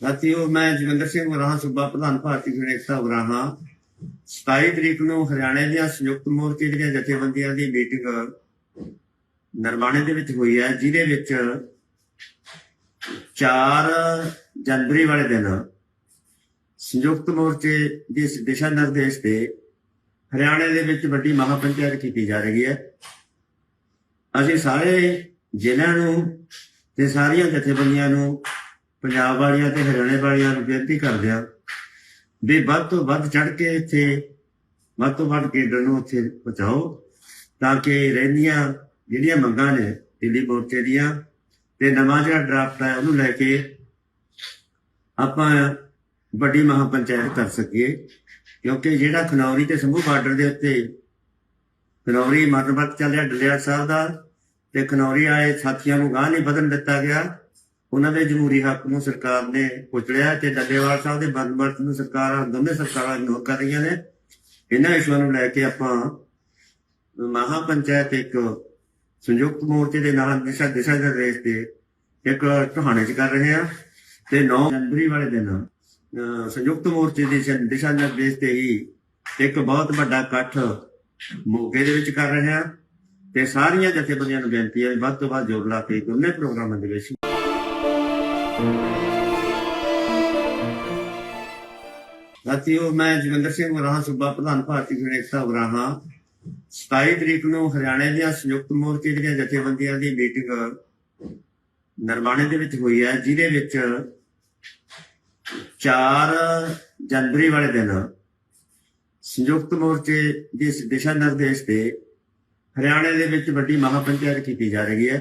ਸਾਥੀਓ, ਮੈਂ ਜਗਿੰਦਰ ਸਿੰਘ ਵਰਾਹਾ, ਸੂਬਾ ਪ੍ਰਧਾਨ ਭਾਰਤੀ ਕਿਸਾਨ ਵਰਾਹਾ 27 ਤਰੀਕ ਨੂੰ ਹਰਿਆਣੇ ਦੀਆਂ ਸੰਯੁਕਤ ਮੋਰਚੇ ਦੀਆਂ ਜਥੇਬੰਦੀਆਂ ਦੀ ਮੀਟਿੰਗ ਨਰਵਾਣੇ ਦੇ ਵਿੱਚ ਹੋਈ ਹੈ, ਜਿਹਦੇ ਵਿੱਚ 4 ਜਨਵਰੀ ਵਾਲੇ ਦਿਨ ਸੰਯੁਕਤ ਮੋਰਚੇ ਦੇ ਦਿਸ਼ਾ ਨਿਰਦੇਸ਼ ਤੇ ਹਰਿਆਣੇ ਦੇ ਵਿੱਚ ਵੱਡੀ ਮਹਾਪੰਚਾਇਤ ਕੀਤੀ ਜਾ ਰਹੀ ਹੈ। ਅਸੀਂ ਸਾਰੇ ਜ਼ਿਲ੍ਹਿਆਂ ਨੂੰ ਤੇ ਸਾਰੀਆਂ ਜਥੇਬੰਦੀਆਂ ਨੂੰ ਪੰਜਾਬ ਵਾਲੀਆਂ ਤੇ ਹਰਿਆਣੇ ਵਾਲੀਆਂ ਨੂੰ ਬੇਨਤੀ ਕਰਦੇ ਆ ਵੀ ਵੱਧ ਤੋਂ ਵੱਧ ਚੜ ਕੇ ਇੱਥੇ, ਵੱਧ ਤੋਂ ਵੱਧ ਕੇਂਦਰ ਨੂੰ ਉੱਥੇ ਪਹੁੰਚਾਓ ਤਾਂ ਕਿ ਰਹਿੰਦੀਆਂ ਜਿਹੜੀਆਂ ਮੰਗਾਂ ਨੇ ਦਿੱਲੀ ਮੋਰਚੇ ਦੀਆਂ ਤੇ ਨਵਾਂ ਜਿਹੜਾ ਡਰਾਫਟ ਹੈ ਉਹਨੂੰ ਲੈ ਕੇ ਆਪਾਂ ਵੱਡੀ ਮਹਾਪੰਚਾਇਤ ਕਰ ਸਕੀਏ। ਕਿਉਂਕਿ ਜਿਹੜਾ ਖਨੌਰੀ ਤੇ ਸੰਭੂ ਬਾਰਡਰ ਦੇ ਉੱਤੇ ਖਨੌਰੀ ਮਰਨਬਤ ਚੱਲਿਆ ਡਲਿਆ ਸਾਹਿਬ ਦਾ ਤੇ ਖਨੌਰੀ ਆਏ ਸਾਥੀਆਂ ਨੂੰ ਗਾਹ ਨਹੀਂ ਵਧਣ ਦਿੱਤਾ ਗਿਆ। ਉਹਨਾਂ ਦੇ ਜਮਹੂਰੀ ਹੱਕ ਨੂੰ ਸਰਕਾਰ ਨੇ ਕੁਚਲਿਆ ਤੇ ਡੱਲੇਵਾਲ ਸਾਹਿਬ ਦੇ ਬੰਦਮਰਤ ਨੂੰ ਸਰਕਾਰਾਂ ਦੋਨੇ ਸਰਕਾਰਾਂ ਇਗਨੋਰ ਕਰ ਰਹੀਆਂ ਨੇ। ਇਹਨਾਂ ਇਸ਼ੂਆਂ ਨੂੰ ਲੈ ਕੇ ਆਪਾਂ ਮਹਾਪੰਚਾਇਤ ਇੱਕ ਸੰਯੁਕਤ ਮੋਰਚੇ ਦੇ ਨਾਲ ਦਿਸ਼ਾ ਦਿਸ਼ਾ ਨਿਰਦੇਸ਼ ਤੇ ਇੱਕ ਕਹਾਣੀ ਚ ਕਰ ਰਹੇ ਆ ਤੇ 9 ਜਨਵਰੀ ਵਾਲੇ ਦਿਨ ਅਹ, ਸੰਯੁਕਤ ਮੋਰਚੇ ਦੀ ਦਿਸ਼ਾ- ਦਿਸ਼ਾ ਨਿਰਦੇਸ਼ ਤੇ ਹੀ ਇੱਕ ਬਹੁਤ ਵੱਡਾ ਇਕੱਠ ਮੋਗੇ ਦੇ ਵਿੱਚ ਕਰ ਰਹੇ ਆ ਤੇ ਸਾਰੀਆਂ ਜਥੇਬੰਦੀਆਂ ਨੂੰ ਬੇਨਤੀ ਹੈ ਵੀ ਵੱਧ ਤੋਂ ਵੱਧ ਜੋਰ ਲਾ ਕੇ ਦੋਨੇ ਪ੍ਰੋਗਰਾਮਾਂ ਦੇ ਵਿੱਚ ਸਾਥੀਓ ਮੈਂ ਜਗਿੰਦਰ ਸਿੰਘ ਵਰਾਹਾ ਸੂਬਾ ਪ੍ਰਧਾਨ ਭਾਰਤੀ ਕਿਸਾਨ ਏਕਤਾ 27 ਤਰੀਕ ਨੂੰ ਹਰਿਆਣੇ ਦੀਆਂ ਸੰਯੁਕਤ ਮੋਰਚੇ ਦੀਆਂ ਜਥੇਬੰਦੀਆਂ ਦੀ ਮੀਟਿੰਗ ਨਰਵਾਣੇ ਦੇ ਵਿੱਚ ਹੋਈ ਹੈ, ਜਿਹਦੇ ਵਿੱਚ 4 ਜਨਵਰੀ ਵਾਲੇ ਦਿਨ ਸੰਯੁਕਤ ਮੋਰਚੇ ਦੇ ਦਿਸ਼ਾ ਨਿਰਦੇਸ਼ ਤੇ ਹਰਿਆਣੇ ਦੇ ਵਿੱਚ ਵੱਡੀ ਮਹਾਪੰਚਾਇਤ ਕੀਤੀ ਜਾ ਰਹੀ ਹੈ।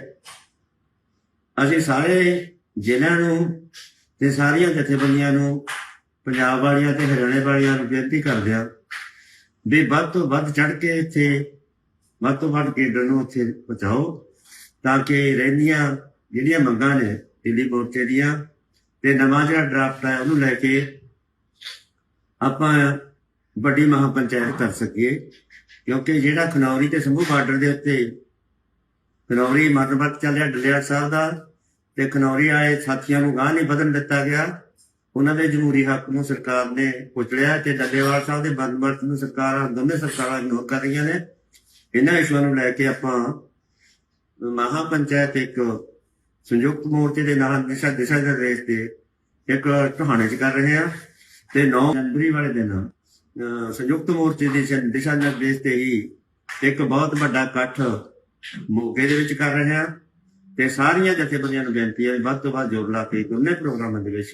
ਅਸੀਂ ਸਾਰੇ ਜ਼ਿਲ੍ਹਿਆਂ ਨੂੰ ਤੇ ਸਾਰੀਆਂ ਜਥੇਬੰਦੀਆਂ ਨੂੰ, ਪੰਜਾਬ ਵਾਲੀਆਂ ਤੇ ਹਰਿਆਣੇ ਵਾਲੀਆਂ ਨੂੰ ਬੇਨਤੀ ਕਰਦੇ ਆ ਵੀ ਵੱਧ ਤੋਂ ਵੱਧ ਚੜ ਕੇ ਇੱਥੇ, ਵੱਧ ਤੋਂ ਵੱਧ ਕੇਂਦਰ ਨੂੰ ਉੱਥੇ ਪਹੁੰਚਾਓ ਤਾਂ ਕਿ ਰਹਿੰਦੀਆਂ ਜਿਹੜੀਆਂ ਮੰਗਾਂ ਨੇ ਦਿੱਲੀ ਮੋਰਚੇ ਦੀਆਂ ਤੇ ਨਵਾਂ ਜਿਹੜਾ ਡਰਾਫਟ ਹੈ ਉਹਨੂੰ ਲੈ ਕੇ ਆਪਾਂ ਵੱਡੀ ਮਹਾਪੰਚਾਇਤ ਕਰ ਸਕੀਏ, ਕਿਉਂਕਿ ਜਿਹੜਾ ਖਨੌਰੀ ਤੇ ਸੰਭੂ ਬਾਰਡਰ ਦੇ ਉੱਤੇ ਖਨੌਰੀ ਮਰਨਬਤ ਚੱਲਿਆ ਡਲਿਆ ਸਾਹਿਬ ਦਾ, ਤੇ ਖਨੌਰੀ ਆਏ ਸਾਥੀਆਂ ਨੂੰ ਗਾਹ ਨਹੀਂ ਵਧਣ ਦਿੱਤਾ ਗਿਆ, ਉਹਨਾਂ ਦੇ ਜਮਹੂਰੀ ਹੱਕ ਨੂੰ ਸਰਕਾਰ ਨੇ ਕੁਚਲਿਆ ਤੇ ਡੱਲੇਵਾਲ ਸਾਹਿਬ ਦੇ ਬੰਦਮਰਤ ਨੂੰ ਸਰਕਾਰਾਂ, ਦੋਨੇ ਸਰਕਾਰਾਂ ਇਗਨੋਰ ਕਰ ਰਹੀਆਂ ਨੇ। ਇਹਨਾਂ ਇਸ਼ੂਆਂ ਨੂੰ ਲੈ ਕੇ ਆਪਾਂ ਮਹਾਪੰਚਾਇਤ ਇੱਕ ਸੰਯੁਕਤ ਮੋਰਚੇ ਦੇ ਨਾਲ ਦਿਸ਼ਾ ਦਿਸ਼ਾ ਨਿਰਦੇਸ਼ ਤੇ ਇੱਕ ਕਹਾਣੀ ਚ ਕਰ ਰਹੇ ਆ ਤੇ 9 ਜਨਵਰੀ ਵਾਲੇ ਦਿਨ ਸੰਯੁਕਤ ਮੋਰਚੇ ਦੇ ਦਿਸ਼ਾ- ਨਿਰਦੇਸ਼ ਤੇ ਹੀ ਇੱਕ ਬਹੁਤ ਵੱਡਾ ਇਕੱਠ ਮੋਗੇ ਦੇ ਵਿੱਚ ਕਰ ਰਹੇ ਆ ਤੇ ਸਾਰੀਆਂ ਜਥੇਬੰਦੀਆਂ ਨੂੰ ਬੇਨਤੀ ਹੈ ਵੀ ਵੱਧ ਤੋਂ ਵੱਧ ਜੋਰ ਲਾ ਕੇ ਦੋਨੇ ਪ੍ਰੋਗਰਾਮਾਂ ਦੇ ਵਿੱਚ